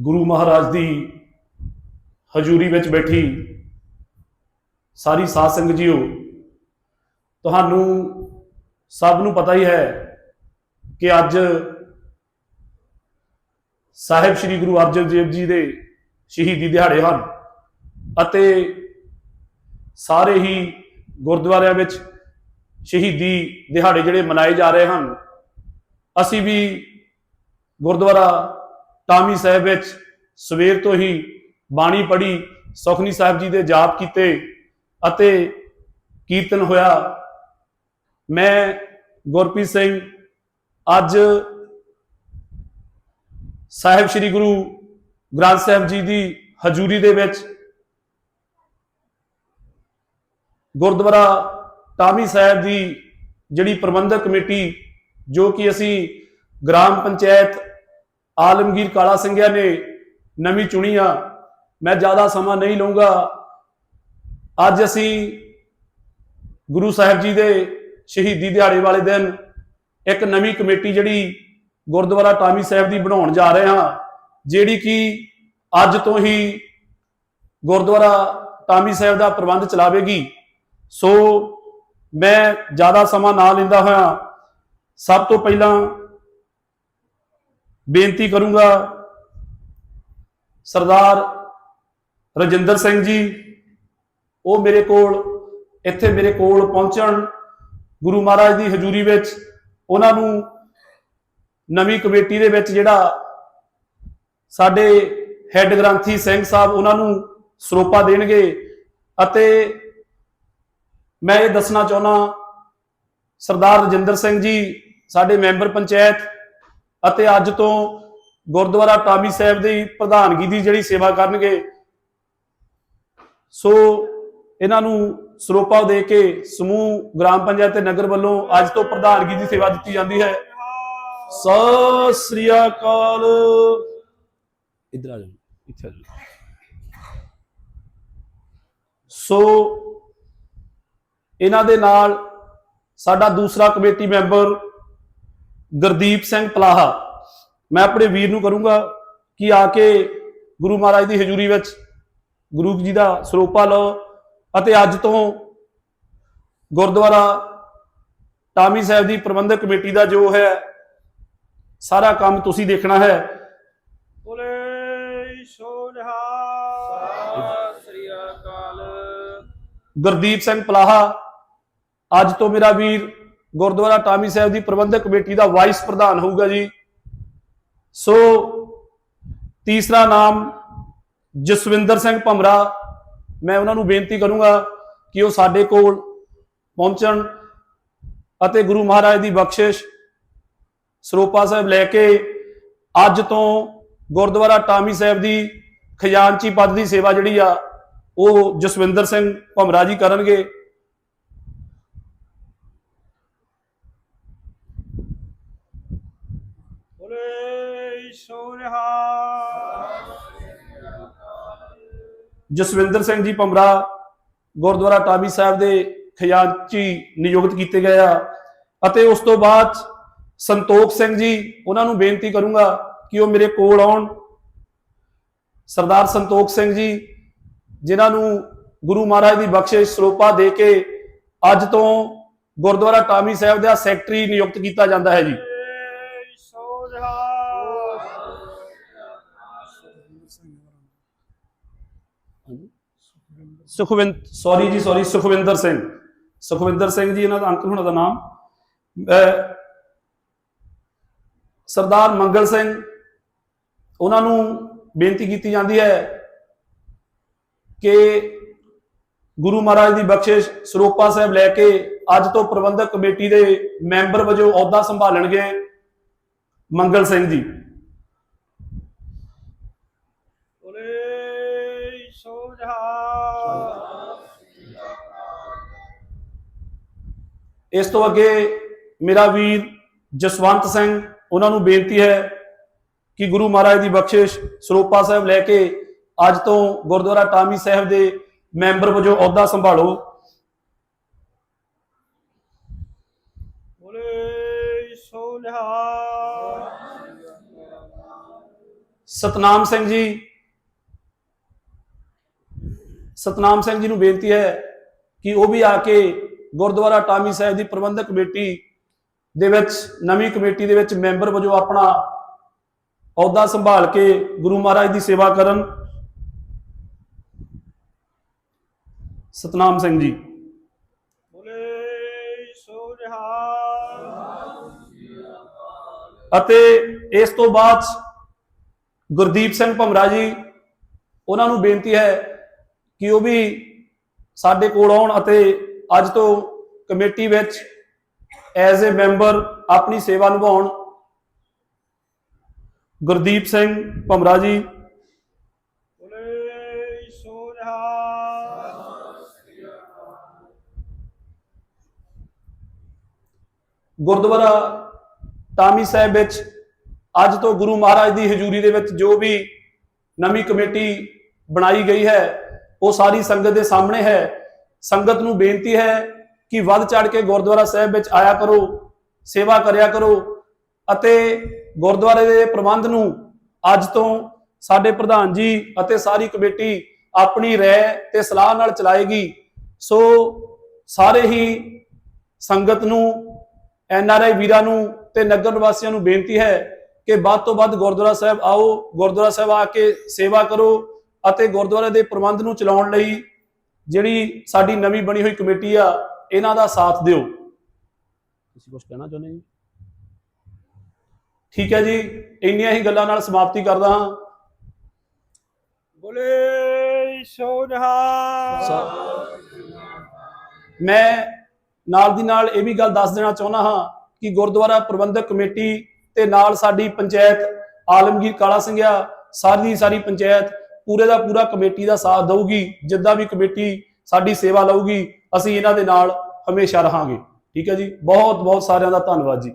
ਗੁਰੂ ਮਹਾਰਾਜ ਦੀ ਹਜ਼ੂਰੀ ਵਿੱਚ ਬੈਠੀ ਸਾਰੀ ਸਾਧ ਸੰਗਤ ਜੀਓ, ਤੁਹਾਨੂੰ ਸਭ ਨੂੰ ਪਤਾ ਹੀ ਹੈ ਕਿ ਅੱਜ ਸਾਹਿਬ ਸ੍ਰੀ ਗੁਰੂ ਅਰਜਨ ਦੇਵ ਜੀ ਦੇ ਸ਼ਹੀਦੀ ਦਿਹਾੜੇ ਹਨ ਅਤੇ ਸਾਰੇ ਹੀ ਗੁਰਦੁਆਰਿਆਂ ਵਿੱਚ ਸ਼ਹੀਦੀ ਦਿਹਾੜੇ ਜਿਹੜੇ ਮਨਾਏ ਜਾ ਰਹੇ ਹਨ। ਅਸੀਂ ਵੀ ਗੁਰਦੁਆਰਾ ਟਾਮੀ ਸਾਹਿਬ ਵਿੱਚ ਸਵੇਰ ਤੋਂ ਹੀ ਬਾਣੀ ਪੜ੍ਹੀ, ਸੁਖਨੀ ਸਾਹਿਬ ਜੀ ਦੇ ਜਾਪ ਕੀਤੇ ਅਤੇ ਕੀਰਤਨ ਹੋਇਆ। ਮੈਂ ਗੁਰਪ੍ਰੀਤ ਸਿੰਘ ਅੱਜ ਸਾਹਿਬ ਸ੍ਰੀ ਗੁਰੂ ਗ੍ਰੰਥ ਸਾਹਿਬ ਜੀ ਦੀ ਹਜ਼ੂਰੀ ਦੇ ਵਿੱਚ ਗੁਰਦੁਆਰਾ ਟਾਮੀ ਸਾਹਿਬ ਦੀ ਜਿਹੜੀ ਪ੍ਰਬੰਧਕ ਕਮੇਟੀ ਜੋ ਕਿ ਅਸੀਂ ਗ੍ਰਾਮ ਪੰਚਾਇਤ ਆਲਮਗੀਰ ਕਾਲਾ ਸਿੰਘਿਆ ਨੇ ਨਵੀਂ ਚੁਣੀ ਆ ਮੈਂ ਜ਼ਿਆਦਾ ਸਮਾਂ ਨਹੀਂ ਲਵਾਂਗਾ ਅੱਜ ਅਸੀਂ ਗੁਰੂ ਸਾਹਿਬ ਜੀ ਦੇ ਸ਼ਹੀਦੀ ਦਿਹਾੜੇ ਵਾਲੇ ਦਿਨ ਇੱਕ ਨਵੀਂ ਕਮੇਟੀ ਜਿਹੜੀ ਗੁਰਦੁਆਰਾ ਟਾਮੀ ਸਾਹਿਬ ਦੀ ਬਣਾਉਣ ਜਾ ਰਹੇ ਹਾਂ, ਜਿਹੜੀ ਕਿ ਅੱਜ ਤੋਂ ਹੀ ਗੁਰਦੁਆਰਾ ਟਾਮੀ ਸਾਹਿਬ ਦਾ ਪ੍ਰਬੰਧ ਚਲਾਵੇਗੀ। ਸੋ ਮੈਂ ਜ਼ਿਆਦਾ ਸਮਾਂ ਨਾ ਲੈਂਦਾ ਹੋਇਆ, ਸਭ ਤੋਂ ਪਹਿਲਾਂ ਬੇਨਤੀ ਕਰੂੰਗਾ ਸਰਦਾਰ ਰਜਿੰਦਰ ਸਿੰਘ ਜੀ, ਉਹ ਮੇਰੇ ਕੋਲ, ਇੱਥੇ ਮੇਰੇ ਕੋਲ ਪਹੁੰਚਣ ਗੁਰੂ ਮਹਾਰਾਜ ਦੀ ਹਜ਼ੂਰੀ ਵਿੱਚ, ਉਹਨਾਂ ਨੂੰ ਨਵੀਂ ਕਮੇਟੀ ਦੇ ਵਿੱਚ ਜਿਹੜਾ ਸਾਡੇ ਹੈੱਡ ਗ੍ਰੰਥੀ ਸਿੰਘ ਸਾਹਿਬ ਉਹਨਾਂ ਨੂੰ ਸਰੋਪਾ ਦੇਣਗੇ ਅਤੇ ਮੈਂ ਇਹ ਦੱਸਣਾ ਚਾਹੁੰਦਾ, ਸਰਦਾਰ ਰਜਿੰਦਰ ਸਿੰਘ ਜੀ, ਸਾਡੇ ਮੈਂਬਰ ਪੰਚਾਇਤ ਅਤੇ ਅੱਜ ਤੋਂ ਗੁਰਦੁਆਰਾ ਟਾਮੀ ਸਾਹਿਬ ਦੀ ਪ੍ਰਧਾਨਗੀ ਦੀ ਜਿਹੜੀ ਸੇਵਾ ਕਰਨਗੇ, ਸੋ ਇਹਨਾਂ ਨੂੰ ਸਰੋਪਾ ਦੇ ਕੇ ਸਮੂਹ, ਗ੍ਰਾਮ ਪੰਚਾਇਤ ਤੇ ਨਗਰ ਵੱਲੋਂ ਅੱਜ ਤੋਂ ਪ੍ਰਧਾਨਗੀ ਦੀ ਸੇਵਾ ਦਿੱਤੀ ਜਾਂਦੀ ਹੈ। ਸਤਿ ਸ੍ਰੀ ਅਕਾਲ। ਇਧਰ ਆ ਜਾਓ, ਇੱਥੇ ਆ ਜਾਓ। ਸੋ ਇਹਨਾਂ ਦੇ ਨਾਲ ਸਾਡਾ ਦੂਸਰਾ ਕਮੇਟੀ ਮੈਂਬਰ ਗੁਰਦੀਪ ਸਿੰਘ ਪਲਾਹਾ। ਮੈਂ ਆਪਣੇ ਵੀਰ ਨੂੰ ਕਰੂੰਗਾ ਕਿ ਆ ਕੇ ਗੁਰੂ ਮਹਾਰਾਜ ਦੀ ਹਜ਼ੂਰੀ ਵਿੱਚ ਗੁਰੂ ਜੀ ਦਾ ਸਰੋਪਾ ਲਓ ਅਤੇ ਅੱਜ ਤੋਂ ਗੁਰਦੁਆਰਾ ਟਾਮੀ ਸਾਹਿਬ ਦੀ ਪ੍ਰਬੰਧਕ ਕਮੇਟੀ ਦਾ ਜੋ ਹੈ ਸਾਰਾ ਕੰਮ ਤੁਸੀਂ ਦੇਖਣਾ ਹੈ। ਬੋਲੇ ਸ੍ਰੀ ਅਕਾਲ। ਗੁਰਦੀਪ ਸਿੰਘ ਪਲਾਹਾ ਅੱਜ ਤੋਂ ਮੇਰਾ ਵੀਰ ਗੁਰਦੁਆਰਾ ਟਾਮੀ ਸਾਹਿਬ ਦੀ ਪ੍ਰਬੰਧਕ ਕਮੇਟੀ ਦਾ ਵਾਈਸ ਪ੍ਰਧਾਨ ਹੋਊਗਾ ਜੀ। ਸੋ ਤੀਸਰਾ ਨਾਮ ਜਸਵਿੰਦਰ ਸਿੰਘ ਭਮਰਾ। ਮੈਂ ਉਹਨਾਂ ਨੂੰ ਬੇਨਤੀ ਕਰੂੰਗਾ ਕਿ ਉਹ ਸਾਡੇ ਕੋਲ ਪਹੁੰਚਣ ਅਤੇ ਗੁਰੂ ਮਹਾਰਾਜ ਦੀ ਬਖਸ਼ਿਸ਼ ਸਰੋਪਾ ਸਾਹਿਬ ਲੈ ਕੇ ਅੱਜ ਤੋਂ ਗੁਰਦੁਆਰਾ ਟਾਮੀ ਸਾਹਿਬ ਦੀ ਖਜ਼ਾਨਚੀ ਪਦ ਦੀ ਸੇਵਾ ਜਿਹੜੀ ਆ, ਉਹ ਜਸਵਿੰਦਰ ਸਿੰਘ ਭਮਰਾ ਜੀ ਕਰਨਗੇ। ਬੋਲੇ ਜਸਵਿੰਦਰ ਸਿੰਘ ਜੀ ਭਮਰਾ ਗੁਰਦੁਆਰਾ ਟਾਬੀ ਸਾਹਿਬ ਦੇ ਖਜ਼ਾਨਚੀ ਨਿਯੁਕਤ ਕੀਤੇ ਗਏ ਆ ਅਤੇ ਉਸ ਤੋਂ ਬਾਅਦ ਸੰਤੋਖ ਸਿੰਘ ਜੀ, ਉਹਨਾਂ ਨੂੰ ਬੇਨਤੀ ਕਰੂੰਗਾ ਕਿ ਉਹ ਮੇਰੇ ਕੋਲ ਆਉਣ। ਸਰਦਾਰ ਸੰਤੋਖ ਸਿੰਘ ਜੀ, ਜਿਨ੍ਹਾਂ ਨੂੰ ਗੁਰੂ ਮਹਾਰਾਜ ਦੀ ਬਖਸ਼ਿਸ਼ ਸਰੋਪਾ ਦੇ ਕੇ ਅੱਜ ਤੋਂ ਗੁਰਦੁਆਰਾ ਟਾਮੀ ਸਾਹਿਬ ਦਾ ਸੈਕਟਰੀ ਨਿਯੁਕਤ ਕੀਤਾ ਜਾਂਦਾ ਹੈ ਜੀ। ਸੁਖਵਿੰਦ ਸੌਰੀ ਜੀ ਸੌਰੀ ਸੁਖਵਿੰਦਰ ਸਿੰਘ। ਸੁਖਵਿੰਦਰ ਸਿੰਘ ਜੀ, ਇਹਨਾਂ ਦਾ ਅੰਕਲ ਹੋਣਾ ਦਾ ਨਾਮ। ਸਰਦਾਰ ਮੰਗਲ ਸਿੰਘ, ਉਹਨਾਂ ਨੂੰ ਬੇਨਤੀ ਕੀਤੀ ਜਾਂਦੀ ਹੈ ਕਿ ਗੁਰੂ ਮਹਾਰਾਜ ਦੀ ਬਖਸ਼ਿਸ਼ ਸਰੋਪਾ ਸਾਹਿਬ ਲੈ ਕੇ ਅੱਜ ਤੋਂ ਪ੍ਰਬੰਧਕ ਕਮੇਟੀ ਦੇ ਮੈਂਬਰ ਵਜੋਂ ਅਹੁਦਾ ਸੰਭਾਲਣਗੇ ਮੰਗਲ ਸਿੰਘ ਜੀ। ਬੋਲੇ ਇਸ ਤੋਂ ਅੱਗੇ ਮੇਰਾ ਵੀਰ ਜਸਵੰਤ ਸਿੰਘ ਉਹਨਾਂ ਨੂੰ ਬੇਨਤੀ ਹੈ ਕਿ ਗੁਰੂ ਮਹਾਰਾਜ ਦੀ ਬਖਸ਼ਿਸ਼ ਸਰੋਪਾ ਸਾਹਿਬ ਲੈ ਕੇ ਅੱਜ ਤੋਂ ਗੁਰਦੁਆਰਾ ਟਾਮੀ ਸਾਹਿਬ ਦੇ ਮੈਂਬਰ ਵਜੋਂ ਅਹੁਦਾ ਸੰਭਾਲੋ। ਬੋਲੇ ਸੋ ਨਿਹਾਲ ਸਤਨਾਮ ਸਿੰਘ ਜੀ ਸਤਨਾਮ ਸਿੰਘ ਜੀ ਨੂੰ ਬੇਨਤੀ ਹੈ ਕਿ ਉਹ ਵੀ ਆ ਕੇ ਗੁਰਦੁਆਰਾ ਟਾਮੀ ਸਾਹਿਬ ਦੀ ਪ੍ਰਬੰਧਕ ਕਮੇਟੀ ਦੇ ਵਿੱਚ ਨਵੀਂ ਕਮੇਟੀ ਦੇ ਵਿੱਚ ਮੈਂਬਰ ਵਜੋਂ ਆਪਣਾ ਅਹੁਦਾ ਸੰਭਾਲ ਕੇ ਗੁਰੂ ਮਹਾਰਾਜ ਦੀ ਸੇਵਾ ਕਰਨ। ਸਤਨਾਮ ਸਿੰਘ ਜੀ। ਬੋਲੇ ਸੋ ਨਿਹਾਲ ਅਤੇ ਇਸ ਤੋਂ ਬਾਅਦ ਗੁਰਦੀਪ ਸਿੰਘ ਭਮਰਾ ਜੀ ਉਹਨਾਂ ਨੂੰ ਬੇਨਤੀ ਹੈ ਕਿ ਉਹ ਵੀ ਸਾਡੇ ਕੋਲ ਆਉਣ ਅਤੇ ਅੱਜ ਤੋਂ ਕਮੇਟੀ ਵਿੱਚ ਐਜ਼ ਅ ਮੈਂਬਰ ਆਪਣੀ ਸੇਵਾ ਨਿਭਾਉਣ ਗੁਰਦੀਪ ਸਿੰਘ ਭਮਰਾ ਜੀ। ਗੁਰਦੁਆਰਾ ਟਾਮੀ ਸਾਹਿਬ ਵਿੱਚ ਅੱਜ ਤੋਂ ਗੁਰੂ ਮਹਾਰਾਜ ਦੀ ਹਜ਼ੂਰੀ ਦੇ ਵਿੱਚ ਜੋ ਵੀ ਨਵੀਂ ਕਮੇਟੀ ਬਣਾਈ ਗਈ ਹੈ ਉਹ ਸਾਰੀ ਸੰਗਤ ਦੇ ਸਾਹਮਣੇ ਹੈ। ਸੰਗਤ ਨੂੰ ਬੇਨਤੀ ਹੈ ਕਿ ਵੱਧ ਚੜ ਕੇ ਗੁਰਦੁਆਰਾ ਸਾਹਿਬ ਵਿੱਚ ਆਇਆ ਕਰੋ, ਸੇਵਾ ਕਰਿਆ ਕਰੋ ਅਤੇ ਗੁਰਦੁਆਰੇ ਦੇ ਪ੍ਰਬੰਧ ਨੂੰ ਅੱਜ ਤੋਂ ਸਾਡੇ ਪ੍ਰਧਾਨ ਜੀ ਅਤੇ ਸਾਰੀ ਕਮੇਟੀ ਆਪਣੀ ਰਹਿ ਤੇ ਸਲਾਹ ਨਾਲ ਚਲਾਏਗੀ। ਸੋ ਸਾਰੇ ਹੀ ਸੰਗਤ ਨੂੰ, ਐਨ ਆਰ ਆਈ ਵੀਰਾਂ ਨੂੰ ਤੇ ਨਗਰ ਨਿਵਾਸੀਆਂ ਨੂੰ ਬੇਨਤੀ ਹੈ ਕਿ ਵੱਧ ਤੋਂ ਵੱਧ ਗੁਰਦੁਆਰਾ ਸਾਹਿਬ ਆਓ, ਗੁਰਦੁਆਰਾ ਸਾਹਿਬ ਆ ਕੇ ਸੇਵਾ ਕਰੋ ਅਤੇ ਗੁਰਦੁਆਰੇ ਦੇ ਪ੍ਰਬੰਧ ਨੂੰ ਚਲਾਉਣ ਲਈ ਜਿਹੜੀ ਸਾਡੀ ਨਵੀਂ ਬਣੀ ਹੋਈ ਕਮੇਟੀ ਆ ਇਹਨਾਂ ਦਾ ਸਾਥ ਦਿਓ। ਤੁਸੀਂ ਕੁਝ ਕਹਿਣਾ ਚਾਹੁੰਦੇ ਜੀ? ਠੀਕ ਹੈ ਜੀ ਇੰਨੀਆਂ ਹੀ ਗੱਲਾਂ ਨਾਲ ਸਮਾਪਤੀ ਕਰਦਾ ਹਾਂ। ਬੋਲੇ ਸੋ ਨਿਹਾਲ ਮੈਂ ਨਾਲ ਦੀ ਨਾਲ ਇਹ ਵੀ ਗੱਲ ਦੱਸ ਦੇਣਾ ਚਾਹੁੰਦਾ ਹਾਂ ਕਿ ਗੁਰਦੁਆਰਾ ਪ੍ਰਬੰਧਕ ਕਮੇਟੀ ਤੇ ਨਾਲ ਸਾਡੀ ਪੰਚਾਇਤ ਆਲਮਗੀਰ ਕਾਲਾ ਸਿੰਘਿਆ ਸਾਰੀ ਦੀ ਸਾਰੀ ਪੰਚਾਇਤ ਪੂਰੇ ਦਾ ਪੂਰਾ ਕਮੇਟੀ ਦਾ ਸਾਥ ਦਊਗੀ, ਜਿੱਦਾਂ ਵੀ ਕਮੇਟੀ ਸਾਡੀ ਸੇਵਾ ਲਊਗੀ, ਅਸੀਂ ਇਹਨਾਂ ਦੇ ਨਾਲ ਹਮੇਸ਼ਾ ਰਹਾਂਗੇ। ਠੀਕ ਹੈ ਜੀ? ਬਹੁਤ ਬਹੁਤ ਸਾਰਿਆਂ ਦਾ ਧੰਨਵਾਦ ਜੀ।